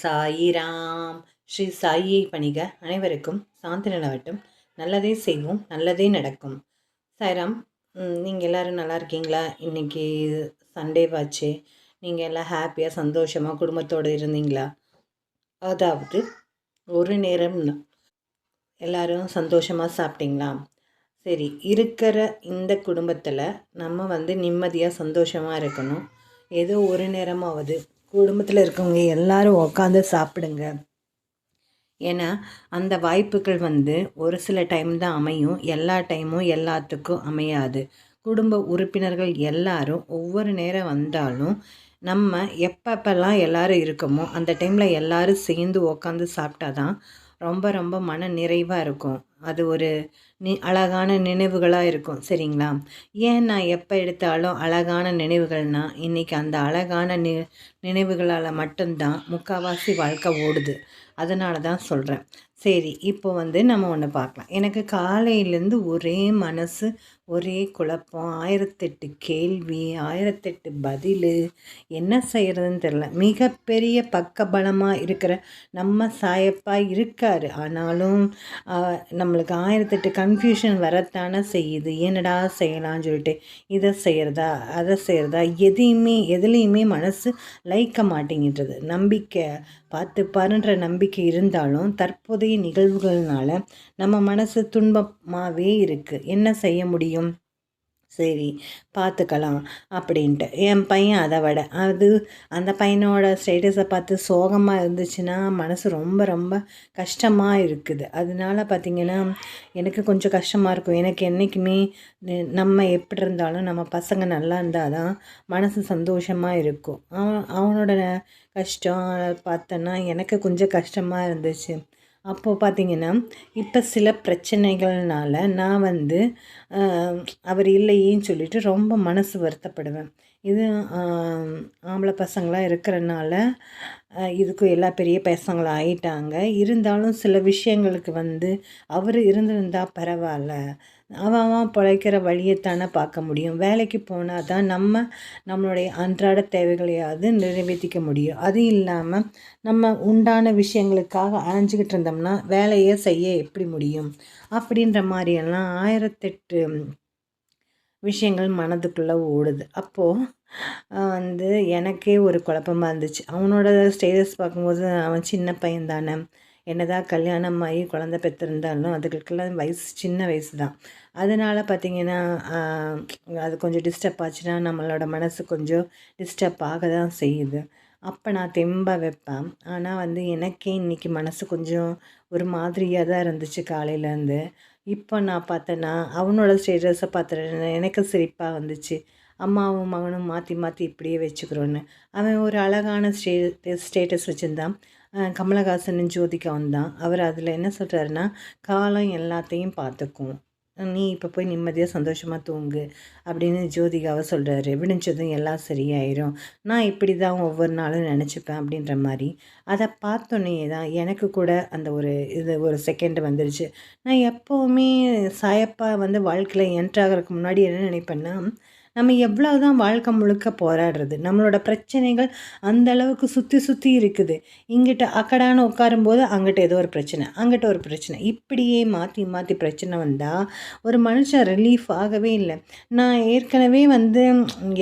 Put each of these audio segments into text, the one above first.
சாயிராம் ஸ்ரீ சாயியை பணிக அனைவருக்கும் சாந்தி நிலவட்டும் நல்லதே செய்வோம் நல்லதே நடக்கும். சாய்ராம் நீங்கள் எல்லோரும் நல்லா இருக்கீங்களா? இன்றைக்கி சண்டே வாச்சு. நீங்கள் எல்லாம் ஹாப்பியாக சந்தோஷமாக குடும்பத்தோடு இருந்தீங்களா? அதாவது ஒரு நேரம் எல்லோரும் சந்தோஷமாக சாப்பிட்டீங்களா? சரி இருக்கிற இந்த குடும்பத்தில் நம்ம வந்து நிம்மதியாக சந்தோஷமாக இருக்கணும். ஏதோ ஒரு நேரமாவது குடும்பத்தில் இருக்கவங்க எல்லாரும் உக்காந்து சாப்பிடுங்க. ஏன்னா அந்த வாய்ப்புகள் வந்து ஒரு சில டைம் தான் அமையும். எல்லா டைமும் எல்லாத்துக்கும் அமையாது. குடும்ப உறுப்பினர்கள் எல்லாரும் ஒவ்வொரு நேரம் வந்தாலும் நம்ம எப்பப்பெல்லாம் எல்லோரும் இருக்கோமோ அந்த டைமில் எல்லோரும் சேர்ந்து உக்காந்து சாப்பிட்டா தான் ரொம்ப ரொம்ப மன நிறைவாக இருக்கும். அது ஒரு நி அழகான நினைவுகளாக இருக்கும் சரிங்களா? ஏன் நான் எப்போ எடுத்தாலும் அழகான நினைவுகள்னால் இன்றைக்கி அந்த அழகான நி நினைவுகளால் மட்டும்தான் முக்கால்வாசி வாழ்க்கை ஓடுது. அதனால தான் சொல்கிறேன் சரி இப்போ வந்து நம்ம ஒன்று பார்க்கலாம். எனக்கு காலையிலேருந்து ஒரே மனசு ஒரே குழப்பம். ஆயிரத்தெட்டு கேள்வி ஆயிரத்தெட்டு பதில். என்ன செய்கிறதுன்னு தெரில மிகப்பெரிய பக்கபலமாக இருக்கிற நம்ம சாயப்பா இருக்கார். ஆனாலும் நம்மளுக்கு ஆயிரத்தெட்டு கன்ஃபியூஷன் வரத்தானே செய்யுது. என்னடா செய்யலாம்னு சொல்லிட்டு இதை செய்கிறதா அதை செய்கிறதா எதையுமே எதுலேயுமே மனசு லைக்க மாட்டேங்கின்றது நம்பிக்கை பார்த்து பாருன்ற நம்பிக்கை இருந்தாலும் தற்போதைய நிகழ்வுகள்னால நம்ம மனசு துன்பமாகவே இருக்குது என்ன செய்ய முடியும்? சரி பார்த்துக்கலாம் அப்படின்ட்டு. என் பையன் அதை விட. அது அந்த பையனோட ஸ்டேட்டஸை பார்த்து சோகமாக இருந்துச்சுன்னா மனசு ரொம்ப ரொம்ப கஷ்டமாக இருக்குது. அதனால பார்த்திங்கன்னா எனக்கு கொஞ்சம் கஷ்டமாக இருக்கும். எனக்கு என்றைக்குமே நம்ம எப்படி இருந்தாலும் நம்ம பசங்க நல்லா இருந்தால் தான் மனசு சந்தோஷமாக இருக்கும். அவன் அவனோட கஷ்டம் பார்த்தோன்னா எனக்கு கொஞ்சம் கஷ்டமாக இருந்துச்சு. அப்போது பார்த்திங்கன்னா இப்போ சில பிரச்சனைகள்னால நான் வந்து அவர் இல்லையேன்னு சொல்லிட்டு ரொம்ப மனசு வருத்தப்படுவேன். இது ஆம்பளை பசங்களாக இருக்கிறனால இதுக்கு எல்லா பெரிய பசங்களாக ஆயிட்டாங்க. இருந்தாலும் சில விஷயங்களுக்கு வந்து அவர் இருந்திருந்தால் பரவாயில்ல. அவன் அவன் பிழைக்கிற வழியைத்தானே பார்க்க முடியும். வேலைக்கு போனால் தான் நம்ம நம்மளுடைய அன்றாட தேவைகளையாவது நிறைவேற்றிக்க முடியும். அது இல்லாமல் நம்ம உண்டான விஷயங்களுக்காக அலைஞ்சிக்கிட்டு இருந்தோம்னா வேலையை செய்ய எப்படி முடியும்? அப்படின்ற மாதிரியெல்லாம் ஆயிரத்தெட்டு விஷயங்கள் மனதுக்குள்ளே ஓடுது. அப்போது வந்து எனக்கே ஒரு குழப்பமாக இருந்துச்சு. அவனோட ஸ்டேட்டஸ் பார்க்கும்போது அவன் சின்ன பையன் தானே என்னதான் கல்யாணம் ஆகி குழந்த பெற்றிருந்தாலும் அதுகளுக்கெல்லாம் வயசு சின்ன வயசு தான் அதனால் பார்த்திங்கன்னா அது கொஞ்சம் டிஸ்டர்ப் ஆச்சுன்னா நம்மளோட மனசு கொஞ்சம் டிஸ்டர்ப் ஆக தான் செய்யுது. அப்போ நான் தெம்பாக வைப்பேன். ஆனால் வந்து எனக்கே இன்றைக்கி மனசு கொஞ்சம் ஒரு மாதிரியாக தான் இருந்துச்சு காலையிலேருந்து இப்போ நான் பார்த்தேன்னா அவனோட ஸ்டேட்டஸை பார்த்துட்டு எனக்கு சிரிப்பாக வந்துச்சு. அம்மாவும் மகனும் மாற்றி மாற்றி இப்படியே வச்சுக்கிறோன்னு. அவன் ஒரு அழகான ஸ்டே ஸ்டேட்டஸ் வச்சுருந்தான். கமலஹாசன் ஜோதிகா வந்தான். அவர் அதில் என்ன சொல்கிறாருன்னா காலம் எல்லாத்தையும் பார்த்துக்கும். நீ இப்போ போய் நிம்மதியாக சந்தோஷமாக தூங்கு அப்படின்னு ஜோதிகாவை சொல்கிறாரு விடிஞ்சதும் எல்லாம் சரியாயிரும். நான் இப்படி தான் ஒவ்வொரு நாளும் நினச்சிப்பேன் அப்படின்ற மாதிரி. அதை பார்த்தோன்னே தான் எனக்கு கூட அந்த ஒரு இது ஒரு செகண்ட் வந்துருச்சு. நான் எப்போவுமே சாயப்பா வந்து வாழ்க்கையில் என்ட்ராகிறதுக்கு முன்னாடி என்ன நினைப்பேன்னா நம்ம எவ்வளோ தான் வாழ்க்கை முழுக்க போராடுறது நம்மளோட பிரச்சனைகள் அந்த அளவுக்கு சுற்றி சுற்றி இருக்குது. இங்கிட்ட அக்கடான்னு உட்காரும்போது அங்கிட்ட ஏதோ ஒரு பிரச்சனை அங்கிட்ட ஒரு பிரச்சனை. இப்படியே மாற்றி மாற்றி பிரச்சனை வந்தால் ஒரு மனுஷன் ரிலீஃப் ஆகவே இல்லை. நான் ஏற்கனவே வந்து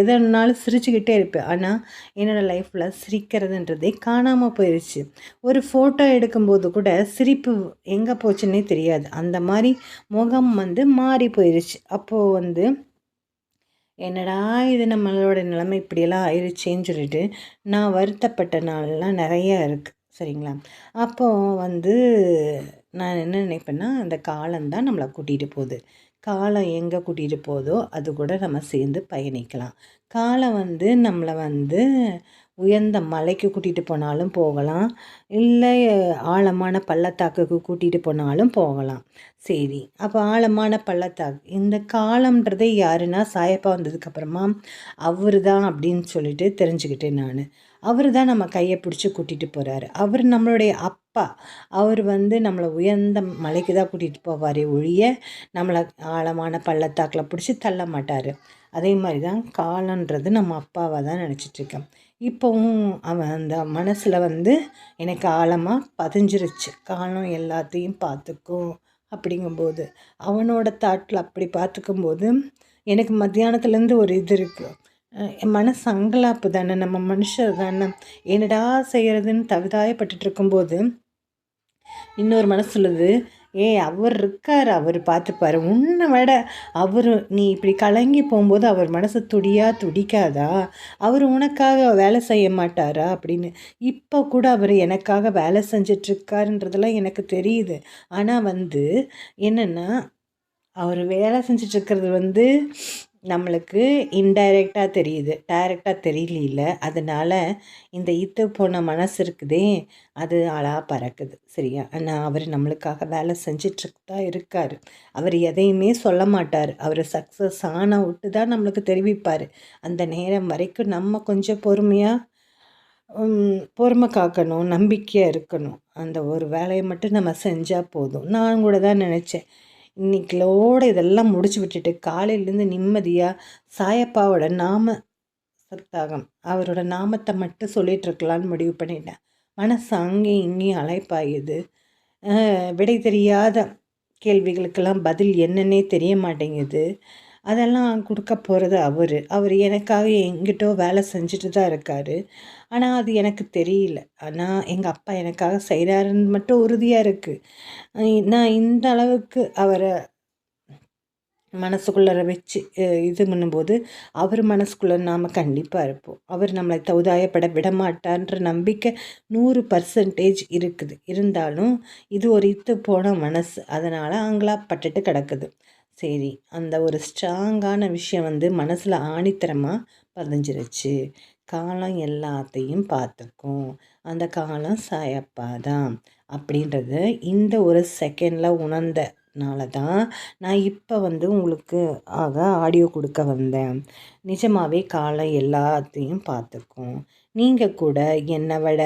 எதனாலும் சிரிச்சுக்கிட்டே இருப்பேன். ஆனால் என்னோடய லைஃப்பில் சிரிக்கிறதுன்றதே காணாமல் போயிடுச்சு ஒரு ஃபோட்டோ எடுக்கும்போது கூட சிரிப்பு எங்கே போச்சுன்னே தெரியாது. அந்த மாதிரி முகம் வந்து மாறி போயிடுச்சு அப்போது வந்து என்னடா இது நம்மளோட நிலைமை இப்படியெல்லாம் ஆயிடுச்சேன்னு சொல்லிட்டு நான் வருத்தப்பட்ட நாள்லாம் நிறையா இருக்குது சரிங்களா? அப்போது வந்து நான் என்ன நினைப்பேன்னா அந்த காலம்தான் நம்மளை கூட்டிகிட்டு போகுது. காலம் எங்கே கூட்டிகிட்டு போதோ அது கூட நம்ம சேர்ந்து பயணிக்கலாம். காலம் வந்து நம்மளை வந்து உயர்ந்த மலைக்கு கூட்டிகிட்டு போனாலும் போகலாம். இல்லை ஆழமான பள்ளத்தாக்குக்கு கூட்டிகிட்டு போனாலும் போகலாம். சரி அப்போ ஆழமான பள்ளத்தாக்கு இந்த காலம்ன்றதே யாருன்னா சாயப்பா வந்ததுக்கப்புறமா அவர் தான் அப்படின்னு சொல்லிட்டு தெரிஞ்சுக்கிட்டேன் நான். அவர் தான் நம்ம கையை பிடிச்சி கூட்டிகிட்டு போகிறாரு அவர் நம்மளுடைய அப்பா. அவர் வந்து நம்மளை உயர்ந்த மலைக்கு தான் கூட்டிகிட்டு போவார் ஒழிய நம்மளை ஆழமான பள்ளத்தாக்கில் பிடிச்சி தள்ள மாட்டார். அதே மாதிரி தான் காலன்றது நம்ம அப்பாவை தான் நினச்சிட்ருக்கேன் இப்போவும் அவன் அந்த மனசில் வந்து எனக்கு ஆழமாக பதிஞ்சிருச்சு. காலம் எல்லாத்தையும் பார்த்துக்கும் அப்படிங்கும்போது அவனோட தாட்டில் அப்படி பார்த்துக்கும்போது எனக்கு மத்தியானத்துலேருந்து ஒரு இது இருக்குது மனசு அங்கலாப்பு தானே. நம்ம மனுஷர் தானே. என்னடா செய்கிறதுன்னு தவிதாயப்பட்டுட்டு இருக்கும்போது இன்னொரு மனசு சொல்லுது ஏ அவர் இருக்கார் அவர் பார்த்துப்பாரு. உன்னை விட அவர் நீ இப்படி கலங்கி போகும்போது அவர் மனசு துடியா துடிக்காதா? அவர் உனக்காக வேலை செய்ய மாட்டாரா? அப்படின்னு. இப்போ கூட அவர் எனக்காக வேலை செஞ்சிட்ருக்காருன்றதெல்லாம் எனக்கு தெரியுது. ஆனால் வந்து என்னென்னா அவர் வேலை செஞ்சிட்ருக்கிறது வந்து நம்மளுக்கு இன்டைரக்டாக தெரியுது. டைரெக்டாக தெரியல அதனால் இந்த இத்து போன மனசு இருக்குதே அது ஆளாக பறக்குது. சரியா? ஆனால் அவர் நம்மளுக்காக வேலை செஞ்சிட்ருக்கு தான் இருக்கார். அவர் எதையுமே சொல்ல மாட்டார். அவர் சக்ஸஸ் ஆன விட்டு தான் நம்மளுக்கு தெரிவிப்பார். அந்த நேரம் வரைக்கும் நம்ம கொஞ்சம் பொறுமையாக பொறுமை காக்கணும் நம்பிக்கையாக இருக்கணும். அந்த ஒரு வேலையை மட்டும் நம்ம செஞ்சால் போதும். நான் கூட தான் நினச்சேன். இன்னைக்கிலோடு இதெல்லாம் முடிச்சு விட்டுட்டு காலையிலேருந்து நிம்மதியாக சாயப்பாவோட நாம சத்தாகம் அவரோட நாமத்தை மட்டும் சொல்லிகிட்டு இருக்கலான்னு முடிவு பண்ணிட்டேன். மனசு அங்கேயும் இங்கேயும் அழைப்பாயுது விடை தெரியாத கேள்விகளுக்கெல்லாம் பதில் என்னன்னே தெரிய மாட்டேங்குது. அதெல்லாம் கொடுக்க போகிறது அவர். அவர் எனக்காக எங்கிட்டோ வேலை செஞ்சுட்டு தான் இருக்கார். ஆனால் அது எனக்கு தெரியல. ஆனால் எங்கள் அப்பா எனக்காக செய்கிறாருன்னு மட்டும் உறுதியாக இருக்குது நான் இந்த அளவுக்கு அவரை மனசுக்குள்ளே வச்சு இது பண்ணும்போது அவர் மனசுக்குள்ளே நாம் கண்டிப்பாக இருப்போம். அவர் நம்மளை தௌதாயப்பட விடமாட்டான்ற நம்பிக்கை நூறு பர்சன்டேஜ் இருக்குது. இருந்தாலும் இது ஒரு இத்து போன மனசு. அதனால் ஆங்களா பட்டுட்டு கிடக்குது. சரி அந்த ஒரு ஸ்ட்ராங்கான விஷயம் வந்து மனசில் ஆணித்தரமாக பதிஞ்சிருச்சு. காலம் எல்லாத்தையும் பார்த்துக்கும் அந்த காலம் சாயப்பா தான் அப்படின்றத இந்த ஒரு செகண்டில் உணர்ந்தனால தான் நான் இப்போ வந்து உங்களுக்கு ஆக ஆடியோ கொடுக்க வந்தேன். நிஜமாகவே காலம் எல்லாத்தையும் பார்த்துக்கும் நீங்கள் கூட என்னை விட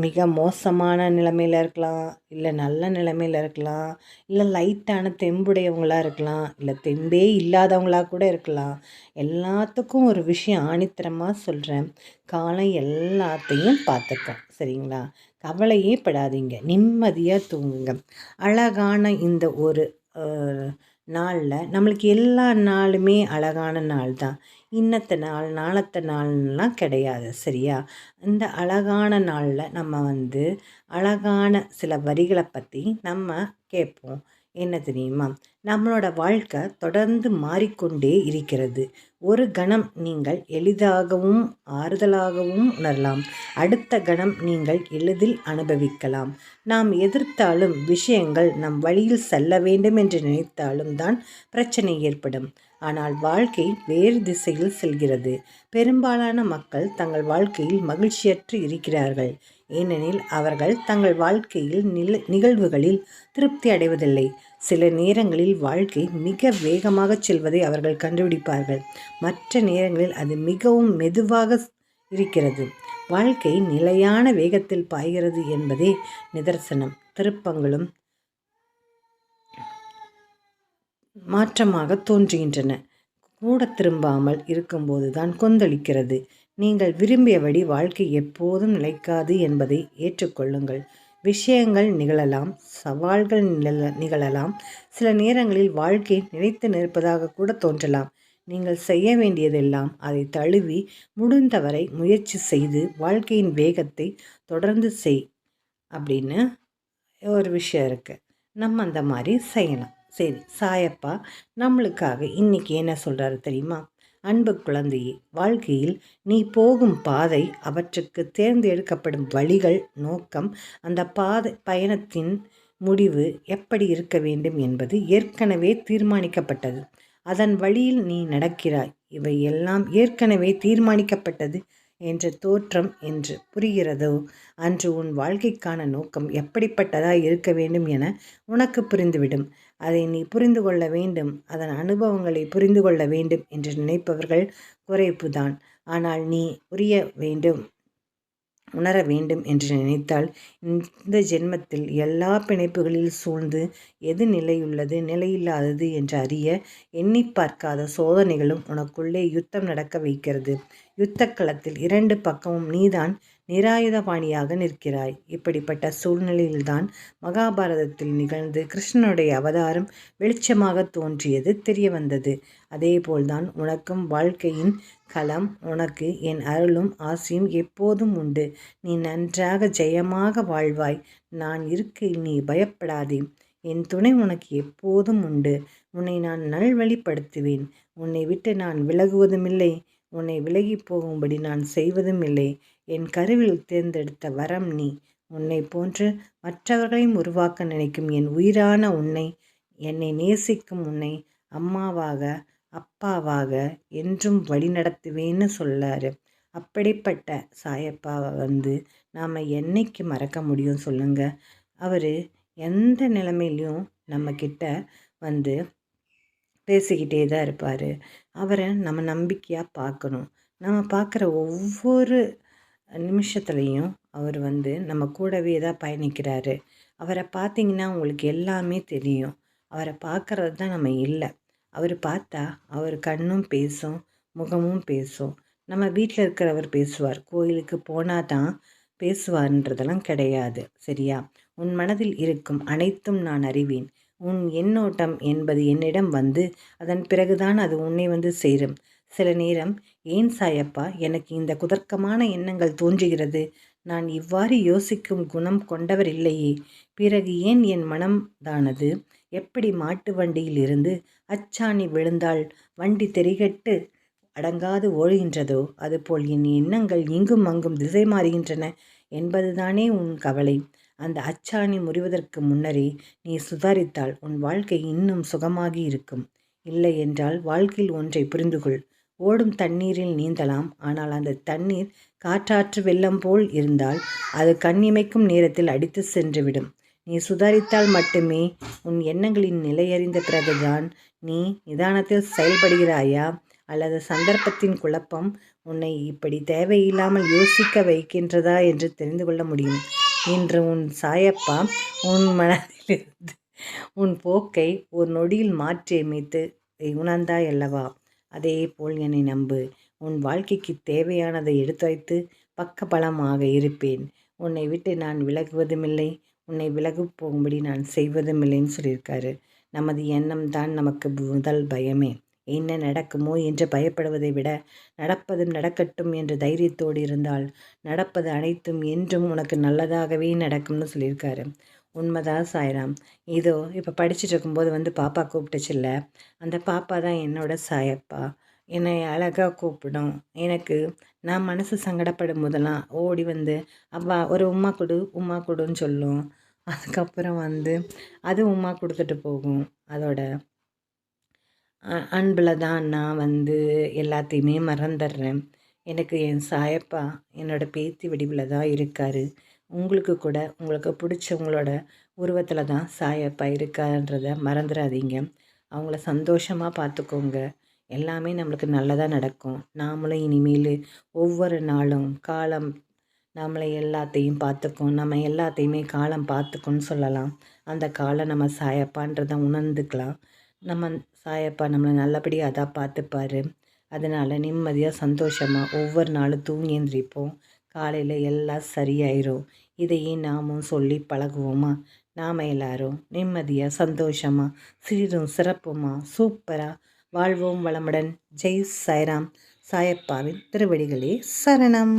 மிக மோசமான நிலைமையில் இருக்கலாம். இல்லை நல்ல நிலைமையில் இருக்கலாம். இல்லை லைட்டான தெம்புடையவங்களாக இருக்கலாம். இல்லை தெம்பே இல்லாதவங்களாக கூட இருக்கலாம். எல்லாத்துக்கும் ஒரு விஷயம் ஆணித்தரமாக சொல்கிறேன் காலம் எல்லாத்தையும் பார்த்துக்கும். சரிங்களா? கவலையே படாதீங்க. நிம்மதியாக தூங்குங்க. அழகான இந்த ஒரு நாளில் நம்மளுக்கு எல்லா நாளுமே அழகான நாள் தான் இன்னத்த நாள் நாளத்த நாள்லாம் கிடையாது சரியா? இந்த அழகான நாளில் நம்ம வந்து அழகான சில வரிகளை பற்றி நம்ம கேட்போம். என்ன தெரியுமா? நம்மளோட வாழ்க்கை தொடர்ந்து மாறிக்கொண்டே இருக்கிறது. ஒரு கணம் நீங்கள் எளிதாகவும் ஆறுதலாகவும் உணரலாம். அடுத்த கணம் நீங்கள் எளிதில் அனுபவிக்கலாம். நாம் எதிர்த்தாலும் விஷயங்கள் நம் வழியில் செல்ல வேண்டும் என்று நினைத்தாலும் தான் பிரச்சனை ஏற்படும். ஆனால் வாழ்க்கை வேறு திசையில் செல்கிறது. பெரும்பாலான மக்கள் தங்கள் வாழ்க்கையில் மகிழ்ச்சியற்று இருக்கிறார்கள். ஏனெனில் அவர்கள் தங்கள் வாழ்க்கையில் நில நிகழ்வுகளில் திருப்தி அடைவதில்லை. சில நேரங்களில் வாழ்க்கை மிக வேகமாக செல்வதை அவர்கள் கண்டுபிடிப்பார்கள். மற்ற நேரங்களில் அது மிகவும் மெதுவாக இருக்கிறது. வாழ்க்கை நிலையான வேகத்தில் பாய்கிறது என்பதே நிதர்சனம். திருப்பங்களும் மாற்றமாக தோன்றுகின்றன. கூட திரும்பாமல் இருக்கும்போது தான் கொந்தளிக்கிறது. நீங்கள் விரும்பியபடி வாழ்க்கை எப்போதும் நிலைக்காது என்பதை ஏற்றுக்கொள்ளுங்கள் விஷயங்கள் நிகழலாம் சவால்கள் நிகழலாம். சில நேரங்களில் வாழ்க்கை நிலைத்து நிற்பதாக கூட தோன்றலாம். நீங்கள் செய்ய வேண்டியதெல்லாம் அதை தழுவி முடிந்தவரை முயற்சி செய்து வாழ்க்கையின் வேகத்தை தொடர்ந்து செய் அப்படின்னு ஒரு விஷயம் இருக்குது நம்ம அந்த மாதிரி செய்யலாம். சரி சாயப்பா நம்மளுக்காக இன்னைக்கு என்ன சொல்கிறாரு தெரியுமா? அன்பு குழந்தையே வாழ்க்கையில் நீ போகும் பாதை அவற்றுக்கு தேர்ந்தெடுக்கப்படும் வழிகள் நோக்கம் அந்த பாதை பயணத்தின் முடிவு எப்படி இருக்க வேண்டும் என்பது ஏற்கனவே தீர்மானிக்கப்பட்டது. அதன் வழியில் நீ நடக்கிறாய். இவை எல்லாம் ஏற்கனவே தீர்மானிக்கப்பட்டது. என்ற தோற்றம் என்று புரிகிறதோ? அன்று உன் வாழ்க்கைக்கான நோக்கம் எப்படிப்பட்டதாக இருக்க வேண்டும் என உனக்கு புரிந்துவிடும். அதை நீ புரிந்து கொள்ள வேண்டும். அதன் அனுபவங்களை புரிந்து கொள்ள வேண்டும் என்று நினைப்பவர்கள் குறைப்புதான் ஆனால் நீ புரிய வேண்டும். உணர வேண்டும் என்று நினைத்தால் இந்த ஜென்மத்தில் எல்லா பிணைப்புகளில் சூழ்ந்து எது நிலையுள்ளது நிலையில்லாதது என்று அறிய எண்ணி பார்க்காத சோதனைகளும் உனக்குள்ளே யுத்தம் நடக்க வைக்கிறது. யுத்த களத்தில் இரண்டு பக்கமும் நீதான் நிராயுதபாணியாக நிற்கிறாய். இப்படிப்பட்ட சூழ்நிலையில்தான் மகாபாரதத்தில் நிகழ்ந்து கிருஷ்ணனுடைய அவதாரம் வெளிச்சமாக தோன்றியது தெரிய வந்தது அதேபோல்தான் உனக்கும் வாழ்க்கையின் களம் உனக்கு என் அருளும் ஆசையும் எப்போதும் உண்டு. நீ நன்றாக ஜெயமாக வாழ்வாய். நான் இருக்க நீ பயப்படாதே. என் துணை உனக்கு எப்போதும் உண்டு. உன்னை நான் நல்வழிப்படுத்துவேன். உன்னை விட்டு நான் விலகுவதுமில்லை. உன்னை விலகி போகும்படி நான் செய்வதும் இல்லை என் கருவில் தேர்ந்தெடுத்த வரம் நீ. உன்னை போன்று மற்றவர்களையும் உருவாக்க நினைக்கும் என் உயிரான உன்னை என்னை நேசிக்கும் உன்னை அம்மாவாக அப்பாவாக என்றும் வழிநடத்துவேன்னு சொல்லார். அப்படிப்பட்ட சாயப்பாவை வந்து நாம் என்னைக்கு மறக்க முடியும் சொல்லுங்க? அவர் எந்த நிலைமையிலையும் நம்மக்கிட்ட வந்து பேசிக்கிட்டே தான் இருப்பார். அவரை நம்ம நம்பிக்கையாக பார்க்கணும். நம்ம பார்க்குற ஒவ்வொரு நிமிஷத்துலேயும் அவர் வந்து நம்ம கூடவே தான் பயணிக்கிறாரு. அவரை பார்த்திங்கன்னா உங்களுக்கு எல்லாமே தெரியும். அவரை பார்க்குறது தான் நம்ம இல்லை. அவர் பார்த்தா அவர் கண்ணும் பேசும் முகமும் பேசும். நம்ம வீட்டில் இருக்கிறவர் பேசுவார். கோயிலுக்கு போனால் தான் பேசுவார்ன்றதெல்லாம் கிடையாது சரியா? உன் மனதில் இருக்கும் அனைத்தும் நான் அறிவேன். உன் எண்ணோட்டம் என்பது என்னிடம் வந்து அதன் பிறகுதான் அது உன்னை வந்து சேரும். சில நேரம் ஏன் சாயப்பா எனக்கு இந்த குதர்க்கமான எண்ணங்கள் தோன்றுகிறது? நான் இவ்வாறு யோசிக்கும் குணம் கொண்டவர் இல்லையே. பிறகு ஏன் என் மனம் தானது எப்படி மாட்டு வண்டியில் இருந்து அச்சாணி விழுந்தால் வண்டி தெரிகட்டு அடங்காது ஓடுகின்றதோ அதுபோல் என் எண்ணங்கள் இங்கும் அங்கும் திசை மாறுகின்றன என்பதுதானே உன் கவலை. அந்த அச்சாணி முறிவதற்கு முன்னரே நீ சுதாரித்தால் உன் வாழ்க்கை இன்னும் சுகமாகி இருக்கும். இல்லை என்றால் வாழ்க்கையில் ஒன்றை புரிந்துகொள். ஓடும் தண்ணீரில் நீந்தலாம். ஆனால் அந்த தண்ணீர் காற்றாற்று வெள்ளம் போல் இருந்தால் அது கண்ணிமைக்கும் நேரத்தில் அடித்து சென்றுவிடும். நீ சுதாரித்தால் மட்டுமே உன் எண்ணங்களின் நிலையறிந்த பிறகுதான் நீ நிதானத்தில் செயல்படுகிறாயா? அல்லது சந்தர்ப்பத்தின் குழப்பம் உன்னை இப்படி தேவையில்லாமல் யோசிக்க வைக்கின்றதா என்று தெரிந்து கொள்ள முடியும். இன்று உன் சாயப்பா உன் மனதிலிருந்து உன் போக்கை ஒரு நொடியில் மாற்றி அமைத்து உணர்ந்தாய் அல்லவா? அதே போல் என்னை நம்பு. உன் வாழ்க்கைக்கு தேவையானதை எடுத்துரைத்து பக்கபலமாக இருப்பேன். உன்னை விட்டு நான் விலகுவதுமில்லை. உன்னை விலகு போகும்படி நான் செய்வதும் இல்லைன்னு சொல்லியிருக்காரு. நமது எண்ணம் தான் நமக்கு முதல் பயமே. என்ன நடக்குமோ என்று பயப்படுவதை விட நடப்பதும் நடக்கட்டும் என்ற தைரியத்தோடு இருந்தால் நடப்பது அனைத்தும் என்றும் உனக்கு நல்லதாகவே நடக்கும்னு சொல்லியிருக்காரு. உண்மைதான் சாய்ராம். இதோ இப்போ படிச்சுட்டு இருக்கும்போது வந்து பாப்பா கூப்பிட்டுச்சில்ல அந்த பாப்பா தான் என்னோட சாயப்பா. என்னை அழகாக கூப்பிடும். எனக்கு நான் மனசு சங்கடப்படும் போதெல்லாம் ஓடி வந்து அப்பா ஒரு உமா கொடு உமா கொடுன்னு சொல்லும். அதுக்கப்புறம் வந்து அது உமா கொடுத்துட்டு போகும். அதோட அன்பில் தான் நான் வந்து எல்லாத்தையுமே மறந்துடுறேன். எனக்கு என் சாயப்பா என்னோடய பேத்தி வடிவில் தான் இருக்கார். உங்களுக்கு கூட உங்களுக்கு பிடிச்சவங்களோட உருவத்தில் தான் சாயப்பா இருக்கான்றத மறந்துடாதீங்க. அவங்கள சந்தோஷமாக பார்த்துக்கோங்க. எல்லாமே நம்மளுக்கு நல்லதாக நடக்கும். நாமளும் இனிமேல் ஒவ்வொரு நாளும் காலம் நம்மளை எல்லாத்தையும் பார்த்துக்கும். நம்ம எல்லாத்தையுமே காலம் பார்த்துக்குன்னு சொல்லலாம். அந்த காலம் நம்ம சாயப்பான்றதை உணர்ந்துக்கலாம். நம்ம சாயப்பா நம்மளை நல்லபடியாக அதான் பார்த்துப்பார். அதனால் நிம்மதியாக சந்தோஷமாக ஒவ்வொரு நாளும் தூங்கி எந்திரிப்போம். காலையில் எல்லாம் சரியாயிரும். இதையே நாமும் சொல்லி பழகுவோமா? நாம் எல்லாரும் நிம்மதியாக சந்தோஷமாக சீரும் சிறப்புமாக சூப்பராக வாழ்வோம் வளமுடன். ஜெய் சாய்ராம். சாயப்பாவின் திருவடிகளே சரணம்.